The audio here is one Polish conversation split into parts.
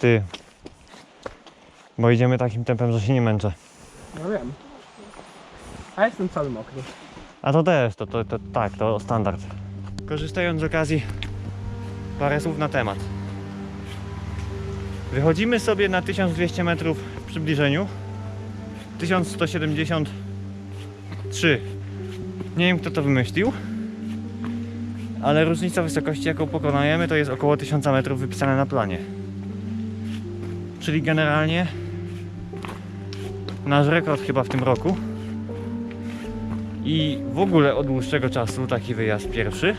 Ty. Bo idziemy takim tempem, że się nie męczę. No wiem. A jestem cały mokry. A to też, to, to, to tak, to standard. Korzystając z okazji, parę słów na temat. Wychodzimy sobie na 1200 metrów w przybliżeniu. 1173. Nie wiem kto to wymyślił, ale różnica wysokości jaką pokonajemy to jest około 1000 metrów wypisane na planie. Czyli generalnie nasz rekord chyba w tym roku i w ogóle od dłuższego czasu taki wyjazd pierwszy.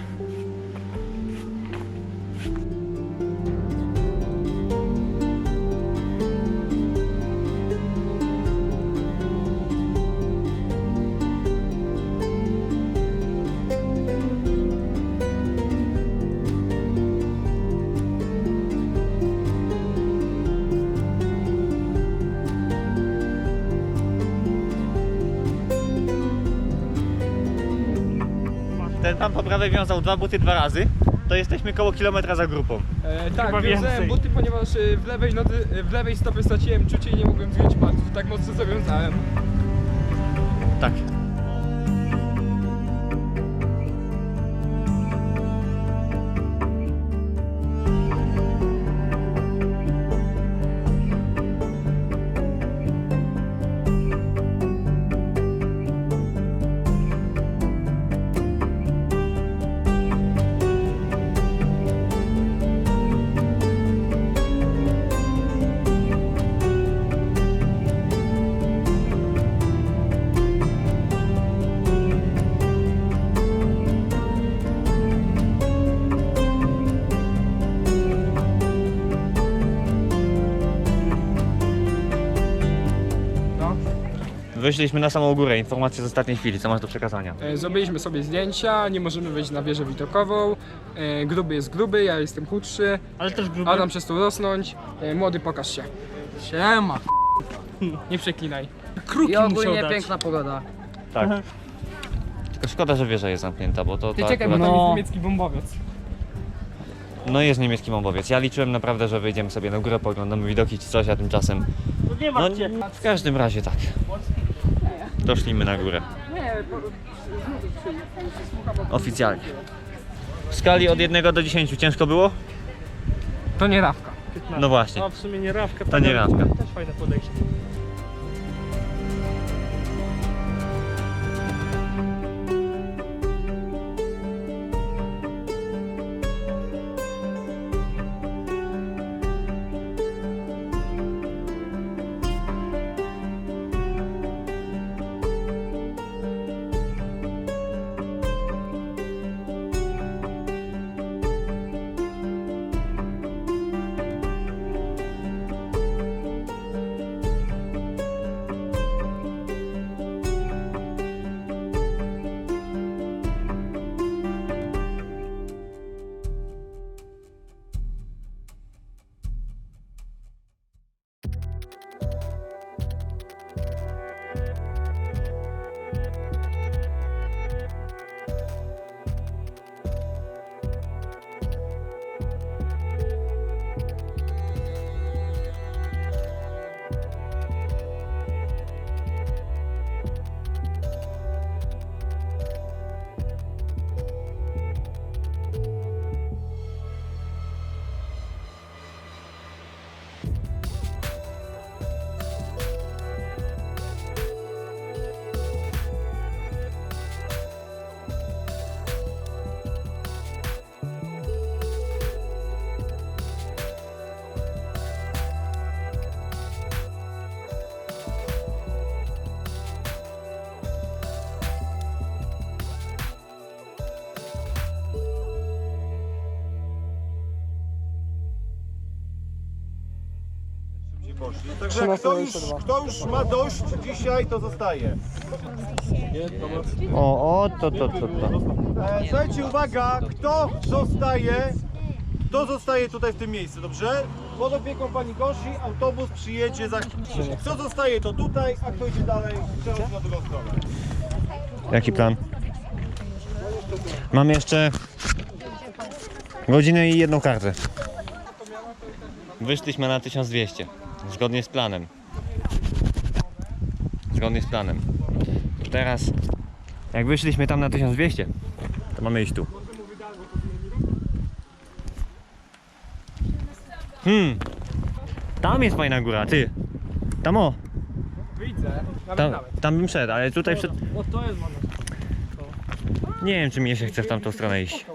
Ten tam po prawej wiązał dwa buty dwa razy. To jesteśmy koło kilometra za grupą. E, tak, Chyba wiązałem więcej. buty, ponieważ e, w lewej, nodzy, e, w lewej stopie straciłem czucie i nie mogłem zgiąć palców. Tak mocno zawiązałem. Tak. Wyszliśmy na samą górę. Informacje z ostatniej chwili. Co masz do przekazania? E, Zrobiliśmy sobie zdjęcia, nie możemy wejść na wieżę widokową. E, Gruby jest gruby, ja jestem chudszy. Ale też grubo. Adam przestał rosnąć. E, Młody, pokaż się. Siema. Nie przeklinaj. I ogólnie piękna pogoda. Tak. Tylko szkoda, że wieża jest zamknięta, bo to. Ty to czekaj, bo akurat- tam No. jest niemiecki bombowiec. No jest niemiecki bombowiec. Ja liczyłem naprawdę, że wyjdziemy sobie na górę, poglądamy widoki czy coś, a tymczasem. No nie w każdym razie tak. Doszliśmy na górę. Nie, Oficjalnie. W skali od 1 do 10 ciężko było? to nie Rawka. No właśnie. A w sumie nie Rawka, To nie Rawka. Też fajne podejście. Poszli. Także kto już, kto już ma dość dzisiaj, to zostaje. O, o, to, to, to, to. E, słuchajcie, uwaga, kto zostaje, kto zostaje tutaj w tym miejscu, dobrze? Pod opieką pani Gosi autobus przyjedzie za chwilę. Kto zostaje, to tutaj, a kto idzie dalej, przechodzi na drugą stronę. Jaki plan? Mam jeszcze godzinę i jedną kartę. Wyszliśmy na 1200. Zgodnie z planem. Zgodnie z planem. Teraz, jak wyszliśmy tam na 1200, to mamy iść tu. Hmm. Tam jest fajna góra, ty. Tam o. Widzę. Tam, tam bym szedł, ale tutaj przed... O, to jest moment. Nie wiem, czy mi się chce w tamtą stronę iść.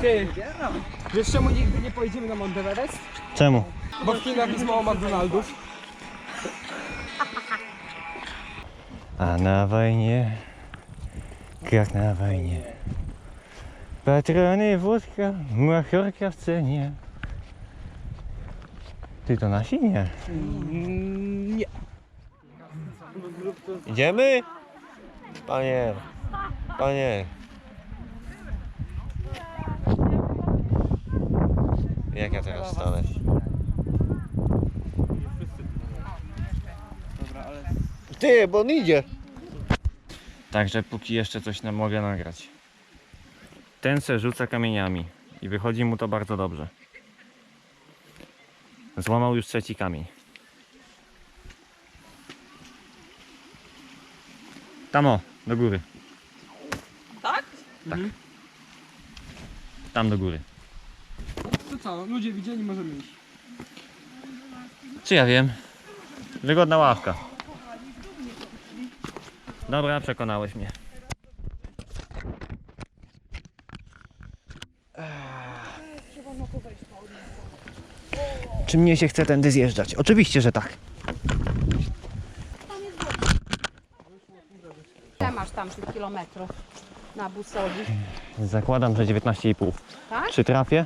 Ty, wiesz czemu nigdy nie pojedziemy na Mount Everest? Czemu? Bo w Chinach jest mało McDonaldów. A na wojnie, jak na wojnie. Patrony, wódka, machorka w cenie. Ty to nasi? Nie. Nie. Idziemy? Panie, panie. Jak ja teraz stanę? Ty, bo on idzie. Także póki jeszcze coś nam mogę nagrać. Ten se rzuca kamieniami i wychodzi mu to bardzo dobrze. Złamał już trzeci kamień. Tam o, do góry. Tak? Tak. Tam do góry. To co, ludzie widzieli, możemy iść. Czy ja wiem? Wygodna ławka. Dobra, przekonałeś mnie. Czy mnie się chce tędy zjeżdżać? Oczywiście, że tak. Ile masz tam tych kilometrów na busowi? Zakładam, że 19,5. Tak? Czy trafię?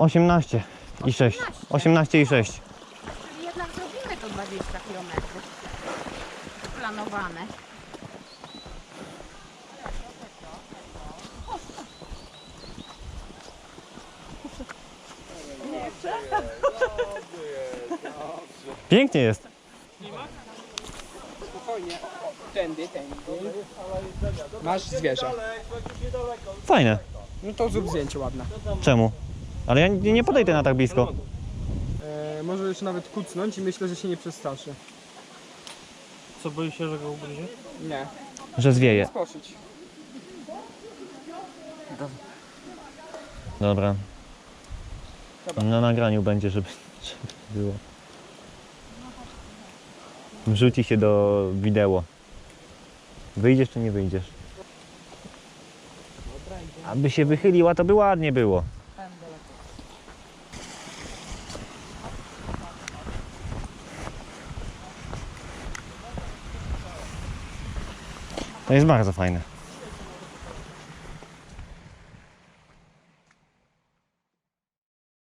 18 i 6. 18 i 6. Czyli jednak zrobimy to 20 kilometrów. Planowane. Pięknie jest. Spokojnie. Tędy, tędy. Masz zwierzę. Fajne. No to zrób zdjęcie ładne. Czemu? Ale ja nie nie podejdę na tak blisko. E, może już nawet kucnąć i myślę, że się nie przestraszy. Co, boi się, że go ugryzie? Nie. Że zwieje. Skoszyć. Dobra. Na nagraniu będzie, żeby, żeby było. Wrzuci się do wideo. Wyjdziesz czy nie wyjdziesz? Aby się wychyliła, to by ładnie było. To jest bardzo fajne.